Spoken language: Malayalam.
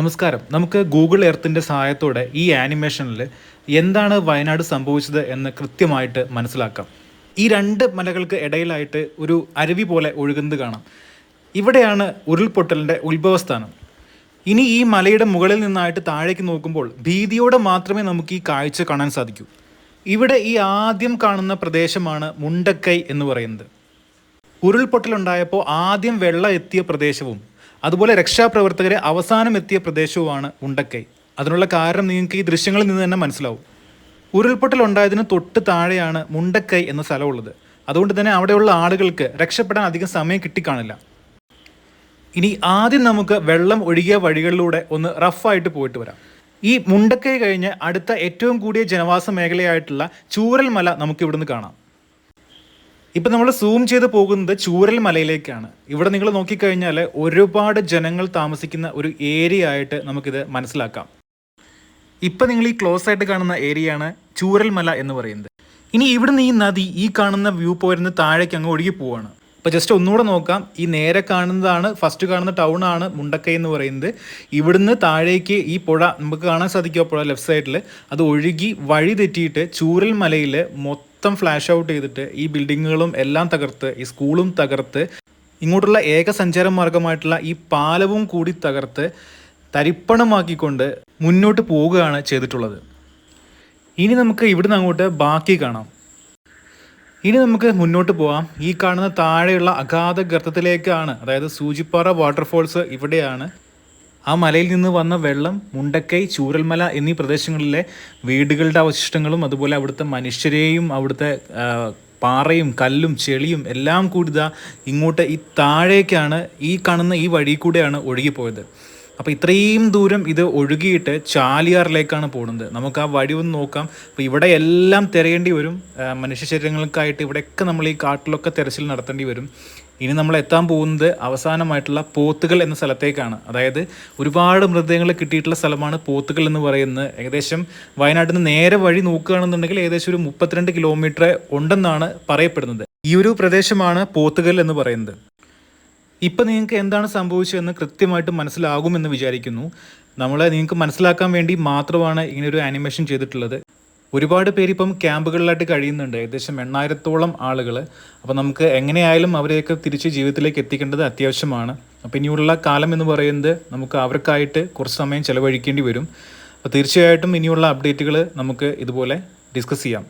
നമസ്കാരം. നമുക്ക് ഗൂഗിൾ എർത്തിന്റെ സഹായത്തോടെ ഈ ആനിമേഷനിൽ എന്താണ് വയനാട് സംഭവിച്ചത് എന്ന് കൃത്യമായിട്ട് മനസ്സിലാക്കാം. ഈ രണ്ട് മലകൾക്ക് ഇടയിലായിട്ട് ഒരു അരുവി പോലെ ഒഴുകുന്നത് കാണാം. ഇവിടെയാണ് ഉരുൾപൊട്ടലിന്റെ ഉത്ഭവസ്ഥാനം. ഇനി ഈ മലയുടെ മുകളിൽ നിന്നായിട്ട് താഴേക്ക് നോക്കുമ്പോൾ ഭീതിയോടെ മാത്രമേ നമുക്ക് ഈ കാഴ്ച കാണാൻ സാധിക്കൂ. ഇവിടെ ഈ ആദ്യം കാണുന്ന പ്രദേശമാണ് മുണ്ടക്കൈ എന്ന് പറയുന്നത്. ഉരുൾപൊട്ടലുണ്ടായപ്പോൾ ആദ്യം വെള്ളം എത്തിയ പ്രദേശവും അതുപോലെ രക്ഷാപ്രവർത്തകരെ അവസാനം എത്തിയ പ്രദേശവുമാണ് ഉണ്ടക്കൈ. അതിനുള്ള കാരണം നിങ്ങൾക്ക് ഈ ദൃശ്യങ്ങളിൽ നിന്ന് തന്നെ മനസ്സിലാവും. ഉരുൾപൊട്ടൽ ഉണ്ടായതിന് തൊട്ട് താഴെയാണ് മുണ്ടക്കൈ എന്ന സ്ഥലമുള്ളത്. അതുകൊണ്ട് തന്നെ അവിടെയുള്ള ആളുകൾക്ക് രക്ഷപ്പെടാൻ അധികം സമയം കിട്ടിക്കാണില്ല. ഇനി ആദ്യം നമുക്ക് വെള്ളം ഒഴുകിയ വഴികളിലൂടെ ഒന്ന് റഫായിട്ട് പോയിട്ട് വരാം. ഈ മുണ്ടക്കൈ കഴിഞ്ഞ് അടുത്ത ഏറ്റവും കൂടിയ ജനവാസ മേഖലയായിട്ടുള്ള ചൂരൽമല നമുക്ക് ഇവിടുന്ന് കാണാം. ഇപ്പം നമ്മൾ സൂം ചെയ്ത് പോകുന്നത് ചൂരൽ മലയിലേക്കാണ്. ഇവിടെ നിങ്ങൾ നോക്കിക്കഴിഞ്ഞാൽ ഒരുപാട് ജനങ്ങൾ താമസിക്കുന്ന ഒരു ഏരിയ ആയിട്ട് നമുക്കിത് മനസ്സിലാക്കാം. ഇപ്പം നിങ്ങൾ ഈ ക്ലോസ് ആയിട്ട് കാണുന്ന ഏരിയയാണ് ചൂരൽ മല എന്ന് പറയുന്നത്. ഇനി ഇവിടുന്ന് ഈ നദി ഈ കാണുന്ന വ്യൂ പോയിരുന്ന് താഴേക്ക് അങ്ങ് ഒഴുകി പോവാണ്. അപ്പോൾ ജസ്റ്റ് ഒന്നുകൂടെ നോക്കാം. ഈ നേരെ കാണുന്നതാണ് ഫസ്റ്റ് കാണുന്ന ടൗൺ ആണ് മുണ്ടക്കൈ എന്ന് പറയുന്നത്. ഇവിടുന്ന് താഴേക്ക് ഈ പുഴ നമുക്ക് കാണാൻ സാധിക്കും പുഴ ലെഫ്റ്റ് സൈഡിൽ അത് ഒഴുകി വഴി തെറ്റിയിട്ട് ചൂരൽ മലയിൽ മൊത്തം ഫ്ലാഷ് ഔട്ട് ചെയ്തിട്ട് ഈ ബിൽഡിങ്ങുകളും എല്ലാം തകർത്ത് ഈ സ്കൂളും തകർത്ത് ഇങ്ങോട്ടുള്ള ഏക സഞ്ചാര മാർഗമായിട്ടുള്ള ഈ പാലവും കൂടി തകർത്ത് തരിപ്പണമാക്കിക്കൊണ്ട് മുന്നോട്ട് പോവുകയാണ് ചെയ്തിട്ടുള്ളത്. ഇനി നമുക്ക് ഇവിടുന്ന് അങ്ങോട്ട് ബാക്കി കാണാം. ഇനി നമുക്ക് മുന്നോട്ട് പോവാം. ഈ കാണുന്ന താഴെയുള്ള അഗാധ ഗർത്തത്തിലേക്കാണ് അതായത് സൂചിപ്പാറ വാട്ടർഫോൾസ് ഇവിടെയാണ്. ആ മലയിൽ നിന്ന് വന്ന വെള്ളം മുണ്ടക്കൈ ചൂരൽമല എന്നീ പ്രദേശങ്ങളിലെ വീടുകളുടെ അവശിഷ്ടങ്ങളും അതുപോലെ അവിടുത്തെ മനുഷ്യരെയും അവിടുത്തെ പാറയും കല്ലും ചെളിയും എല്ലാം കൂടി ഇങ്ങോട്ട് ഈ താഴേക്കാണ് ഈ കാണുന്ന ഈ വഴി കൂടെയാണ് ഒഴുകിപ്പോയത്. അപ്പോൾ ഇത്രയും ദൂരം ഇത് ഒഴുകിയിട്ട് ചാലിയാറിലേക്കാണ് പോകുന്നത്. നമുക്ക് ആ വഴി ഒന്ന് നോക്കാം. അപ്പോൾ ഇവിടെ എല്ലാം തിരയേണ്ടി വരും. മനുഷ്യ ശരീരങ്ങൾക്കായിട്ട് ഇവിടെയൊക്കെ നമ്മൾ ഈ കാട്ടിലൊക്കെ തിരച്ചിൽ നടത്തേണ്ടി വരും. ഇനി നമ്മൾ എത്താൻ പോകുന്നത് അവസാനമായിട്ടുള്ള പോത്തുകൾ എന്ന സ്ഥലത്തേക്കാണ്. അതായത് ഒരുപാട് മൃതദേഹങ്ങൾ കിട്ടിയിട്ടുള്ള സ്ഥലമാണ് പോത്തുകൾ എന്ന് പറയുന്നത്. ഏകദേശം വയനാട്ടിൽ നിന്ന് നേരെ വഴി നോക്കുകയാണെന്നുണ്ടെങ്കിൽ ഏകദേശം ഒരു മുപ്പത്തിരണ്ട് കിലോമീറ്റർ ഉണ്ടെന്നാണ് പറയപ്പെടുന്നത്. ഈ ഒരു പ്രദേശമാണ് പോത്തുകൽ എന്ന് പറയുന്നത്. ഇപ്പം നിങ്ങൾക്ക് എന്താണ് സംഭവിച്ചതെന്ന് കൃത്യമായിട്ട് മനസ്സിലാകുമെന്ന് വിചാരിക്കുന്നു. നമ്മളെ നിങ്ങൾക്ക് മനസ്സിലാക്കാൻ വേണ്ടി മാത്രമാണ് ഇങ്ങനെ ഒരു ആനിമേഷൻ ചെയ്തിട്ടുള്ളത്. ഒരുപാട് പേര് ഇപ്പം ക്യാമ്പുകളിലായിട്ട് കഴിയുന്നുണ്ട്. ഏകദേശം എണ്ണായിരത്തോളം ആളുകൾ അപ്പോൾ നമുക്ക് എങ്ങനെയായാലും അവരെയൊക്കെ തിരിച്ച് ജീവിതത്തിലേക്ക് എത്തിക്കേണ്ടത് അത്യാവശ്യമാണ്. അപ്പോൾ ഇനിയുള്ള കാലം എന്ന് പറയുന്നത് നമുക്ക് അവർക്കായിട്ട് കുറച്ച് സമയം ചിലവഴിക്കേണ്ടി വരും. അപ്പോൾ തീർച്ചയായിട്ടും ഇനിയുള്ള അപ്ഡേറ്റുകൾ നമുക്ക് ഇതുപോലെ ഡിസ്കസ് ചെയ്യാം.